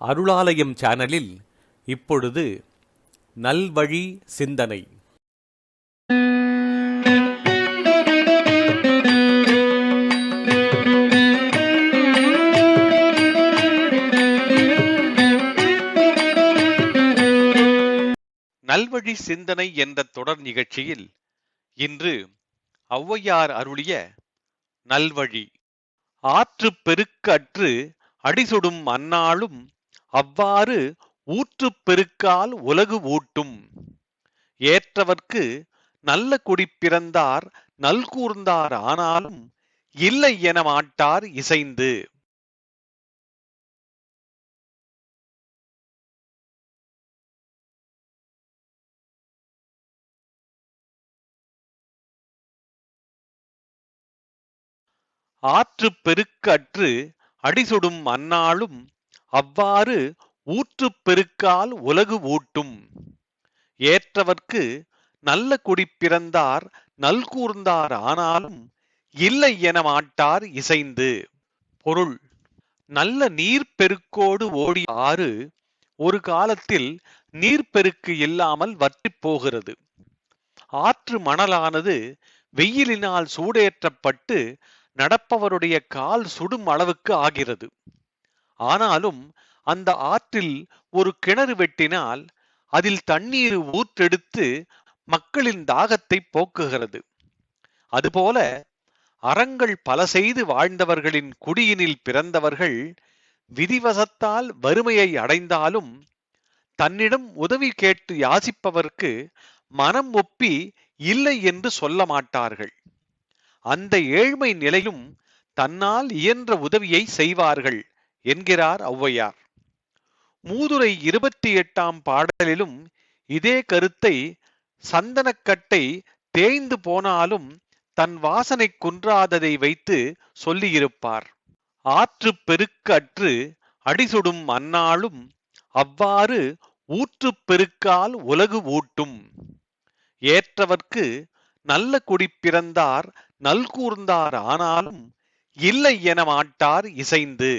அருளாலயம் சேனலில் இப்பொழுது நல்வழி சிந்தனை. நல்வழி சிந்தனை என்ற தொடர் நிகழ்ச்சியில் இன்று ஔவையார் அருளிய நல்வழி. ஆற்று பெருக்கற்று அடிசுடும் அன்னாளும் அவ்வாறு ஊற்று பெருக்கால் உலகு ஊட்டும். ஏற்றவர்க்கு நல்ல குடி பிறந்தார் நல்கூர்ந்தார் ஆனாலும் இல்லை என மாட்டார் இசைந்து. ஆற்று பெருக்கற்று அடிசுடும் அன்னாலும் அவ்வாறு ஊற்று பெருக்கால் உலகு ஊட்டும். ஏற்றவர்க்கு நல்ல குடி பிறந்தார் நல்கூர்ந்தார் ஆனாலும் இல்லை என மாட்டார் இசைந்து. பொருள் நல்ல நீர்ப்பெருக்கோடு ஓடி ஆறு ஒரு காலத்தில் நீர்ப்பெருக்கு இல்லாமல் வற்றி போகிறது. ஆற்று மணலானது வெயிலினால் சூடேற்றப்பட்டு நடப்பவருடைய கால் சுடும் அளவுக்கு ஆகிறது. ஆனாலும் அந்த ஆற்றில் ஒரு கிணறு வெட்டினால் அதில் தண்ணீர் ஊற்றெடுத்து மக்களின் தாகத்தை போக்குகிறது. அதுபோல அறங்கள் பல செய்து வாழ்ந்தவர்களின் குடியினில் பிறந்தவர்கள் விதிவசத்தால் வறுமையை அடைந்தாலும் தன்னிடம் உதவி கேட்டு யாசிப்பவர்க்கு மனம் ஒப்பி இல்லை என்று சொல்ல மாட்டார்கள். அந்த ஏழ்மை நிலையும் தன்னால் இயன்ற உதவியை செய்வார்கள். என்கிறார் ஔவையார். மூதுரை இருபத்தி எட்டாம் பாடலிலும் இதே கருத்தை சந்தனக்கட்டை தேய்ந்து போனாலும் தன் வாசனை குன்றாததை வைத்து சொல்லியிருப்பார். ஆற்று பெருக்கு அற்று அடிசுடும் அந்நாளும் அவ்வாறு ஊற்று பெருக்கால் உலகு ஊட்டும். ஏற்றவர்க்கு நல்ல குடி பிறந்தார் நல்கூர்ந்தார் ஆனாலும் இல்லை என மாட்டார் இசைந்து.